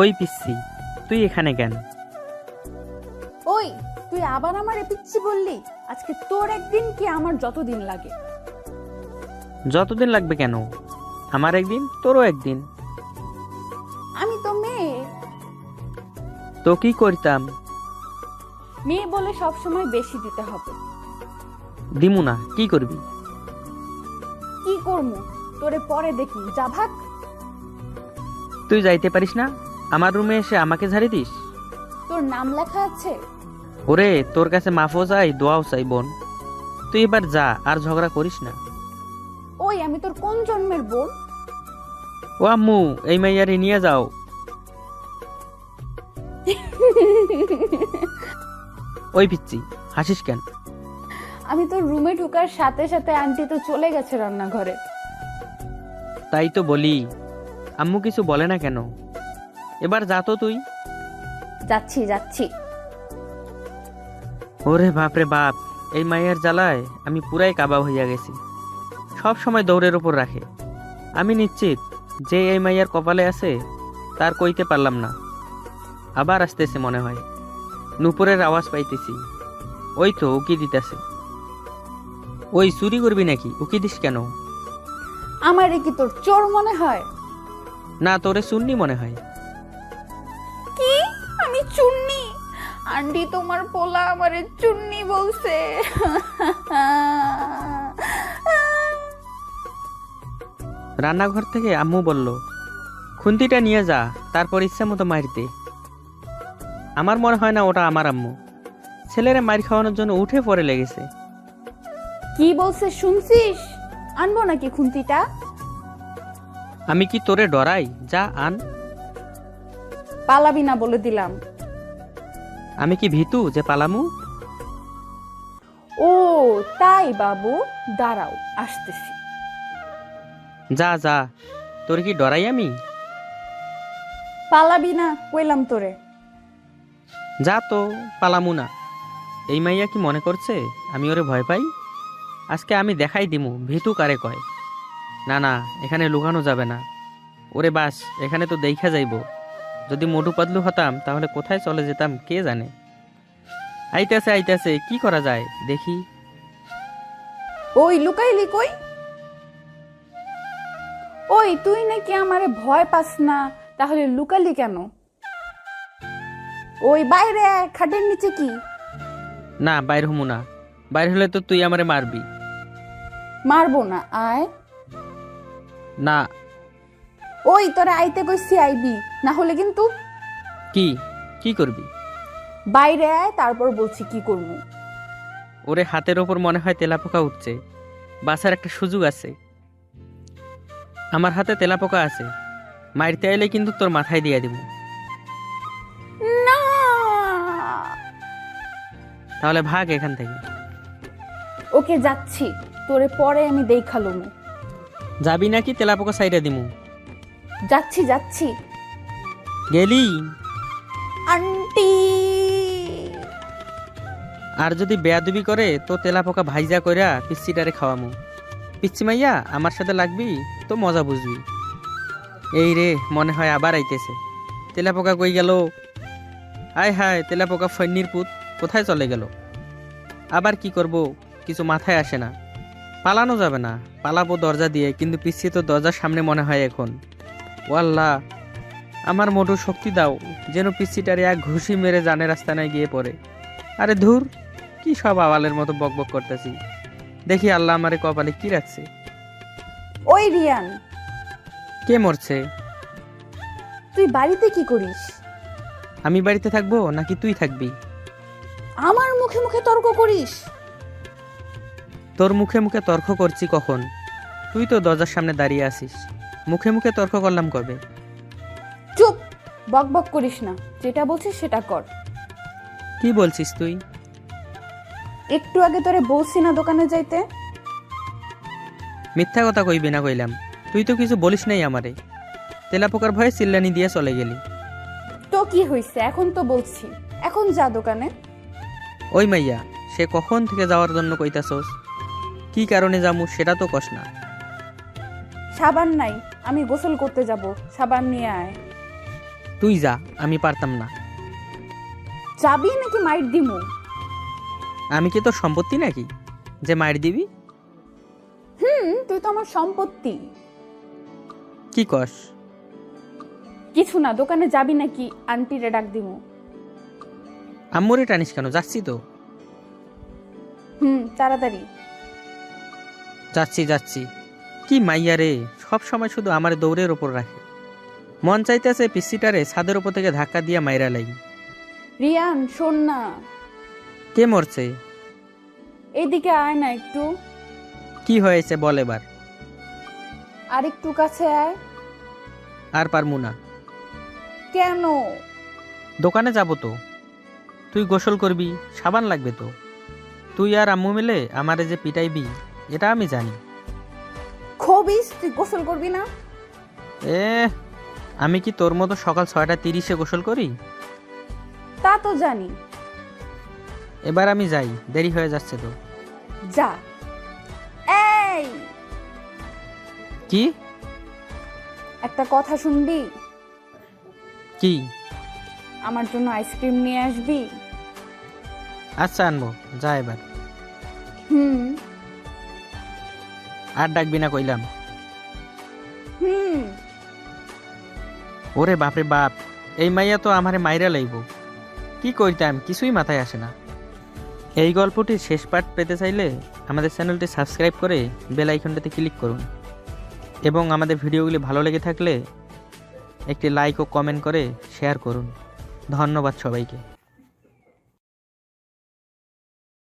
ওই পিচ্ছি তুই এখানে কেন? ওই তুই আবার আমার পিচ্ছি বললি? আজকে তোর একদিন কি আমার যতদিন লাগে? যতদিন লাগবে কেন? আমার একদিন তোরও একদিন। আমি তো মেয়ে। তো কি করতাম? মেয়ে বলে সব সময় বেশি দিতে হবে। দিমু না কি করবি? কি করমু? তোরে পরে দেখি যা ভাগ। তুই যাইতে পারিস না? আমার রুমে এসে আমাকে ঝাড়ি দিস? তোর নাম লেখা আছে? ওরে তোর কাছে মাফও চাই দোয়াও চাই বোন। তুই এবার যা আর ঝগড়া করিস না। ওই আমি তোর কোন জন্মের বোন? ও আম্মু এই মাইয়ারে নিয়ে যাও। ওই পিচ্ছি হাসিস কেন? আমি তোর রুমে ঢোকার সাথে সাথে আন্টি তো চলে গেছে রান্নাঘরে। তাই তো বলি। আম্মু কিছু বলে না কেন? এবার যা তো তুই। যাচ্ছি যাচ্ছি। ওরে বাপরে বাপ এই মাইয়ার জ্বালায় আমি পুরাই কাবা হইয়া গেছি। সব সময় দৌড়ের উপর রাখে। আমি নিশ্চিত যে এই মাইয়ার কপালে আছে তার কইতে পারলাম না। আবার আসতেছে মনে হয়। নুপুরের আওয়াজ পাইতেছি। ওই তো উকি দিতেছে। ওই চুরি করবি নাকি? উকি দিস কেন? আমার কি তোর চোর মনে হয়? না তোরে শুননি মনে হয়। কি? আমি চুন্নি। আন্টি তোমার পোলা আমারে চুন্নি বলছে। রান্নাঘর থেকে আম্মু বলল খুন্তিটা নিয়ে যা তারপর ইচ্ছা মতো মারিতে আমার মনে হয় না ওটা আমার আম্মু। ছেলেরা মার খাওয়ানোর জন্য উঠে পড়ে লেগেছে। কি বলছে শুনছিস? আনব নাকি খুন্তিটা? আমি কি তোরে ডরাই? যা আন। পালাবি না বলে দিলাম। আমি কি ভীতু যে পালামু? ও তাই বাবু দাঁড়াও আসতেছি। যা যা তোর কি ডরাই আমি? পালাবি না কইলাম তোরে। যা তো পালামু না। এই মাইয়া কি মনে করছে? আমি ওরে ভয় পাই? আজকে আমি দেখাই দিমু ভীতু কারে কয়। না না এখানে লুকানো যাবে না। ওরে বাস এখানে তো দেখা যাইব। যদি মোটু পাতলু হতাম তাহলে কোথায় চলে যেতাম কে জানে? আইতাছে আইতাছে কি করা যায়? দেখি। ওই লুকাইলি কই? ওই তুই নাকি আমারে ভয় পাস না তাহলে লুকালি কেন? ওই বাইরে আয়, খাটের নিচে কি? না বাইর হমু না। বাইর হলে তো তুই আমারে মারবি। মারবো না আয়। না ওই তোরা আইতে কইছি আইবি না হলে কিন্তু কি? কি করবি? বাইরে আয় তারপর বলছি কি করব। ওরে হাতের ওপর মনে হয় তেলাপোকা উঠছে। বাসার একটা সুযোগ আছে। আমার হাতে তেলাপোকা আছে। মারতে আইলে কিন্তু তোর মাথায় দিয়ে দিব। না! তাহলে ভাগ এখান থেকে। ওকে যাচ্ছি তোরে পরে আমি দেখালুম। যাবি নাকি তেলাপোকা সাইডে দিমু? যাচ্ছি যাচ্ছি। গেলি? আন্টি! আর যদি বেয়াদুবি করে তো তেলাপোকা ভাইজা কইরা পিচ্ছিটারে খাওয়ামু। পিচ্ছি মাইয়া আমার সাথে লাগবি তো মজা বুঝবি। এই রে মনে হয় আবার আইতেছে। তেলাপোকা কই গেল? আয় হায় তেলাপোকা ফন্নির পুত কোথায় চলে গেল? আবার কি করব কিছু মাথায় আসে না। পালানো যাবে না পালাবো দরজা দিয়ে কিন্তু পিচ্ছি তো দরজার সামনে মনে হয় এখন। ওয়াল্লাহ আমার মোটু শক্তি দাও যেন পিচ্ছিটারে এক ঘুষি মেরে জানে রাস্তানায় গিয়ে পড়ে। আরে ধুর কি সব আওয়ালের মতো বকবক করতেছি। দেখি আল্লাহ আমারে কপালে কি রাখছে। ওই রিয়ান। কে মরছে? তুই বাড়িতে কি করিস? আমি বাড়িতে থাকব নাকি তুই থাকবি? আমার মুখে মুখে তর্ক করিস? তোর মুখে মুখে তর্ক করছি কখন? তুই তো দরজার সামনে দাঁড়িয়ে আছিস। মুখে মুখে তর্ক করলাম কবে? চুপ! বক বক করিস না। যেটা বলছিস সেটা কর। কি বলছিস তুই? একটু আগে তোরে বলছি না দোকানে যাইতে? মিথ্যা কথা কইবি না কইলাম। তুই তো কিছু বলিস নাই আমারে। তেলাপোকার ভয়ে চিল্লানি দিয়ে চলে গেলি। তো কি হইছে? এখন তো বলছি। এখন যা দোকানে। ওই মাইয়া সে কখন থেকে যাওয়ার জন্য কইতাছস? কি কারণে যামু সেটা তো কস না। সাবান নাই আমি গোসল করতে যাব সাবান নিয়ে আয়। তুই যা আমি পারতাম না। যাবি নাকি মাইট দিমু? আমি কি তোর সম্পত্তি নাকি? যে মায়ের দিবি? হুম তুই তো আমার সম্পত্তি। কি কস? কিছু না দোকানে যাবি নাকি আন্টিরে ডাক দিমু? আম্মুরে টানিস কেন? যাচ্ছি তো। হুম তাড়াতাড়ি। যাচ্ছি যাচ্ছি। কি মাইয়া রে? সব সময় শুধু আমার দৌড়ের ওপর রাখে। মন চাইতেছে পিসিটারে ছাদের ওপর থেকে ধাক্কা দিয়া মাইরা লাই। রিয়ান শোন না। কে মরছে? এইদিকে আয় না একটু। কি হয়েছে বল এবার। আর একটু কাছে আয়। আর পারমু না। কেন? দোকানে যাব তো। তুই গোসল করবি সাবান লাগবে তো। তুই আর আম্মু মিলে আমারে যে পিটাইবি এটা আমি জানি। খবিস তুই গোসল করবি না? এ আমি কি তোর মতো সকাল ছয়টা তিরিশে গোসল করি? তা তো জানি। এবার আমি যাই দেরি হয়ে যাচ্ছে তো। যা। এই! কি? একটা কথা শুনবি? কি? আমার জন্য আইসক্রিম নিয়ে আসবি? আচ্ছা আনব। যা এবার। হুম। আর ডাকবি না কইলাম। হুম। ওরে বাপরে বাপ এই মাইয়া তো আমারে মাইরা লাইব। কি কইতাম কিছুই মাথায় আসে না। এই গল্পটির শেষ পার্ট পেতে চাইলে আমাদের চ্যানেলটি সাবস্ক্রাইব করে বেল আইকনটাতে ক্লিক করুন। এবং আমাদের ভিডিওগুলি ভালো লেগে থাকলে একটি লাইক ও কমেন্ট করে শেয়ার করুন। ধন্যবাদ সবাইকে।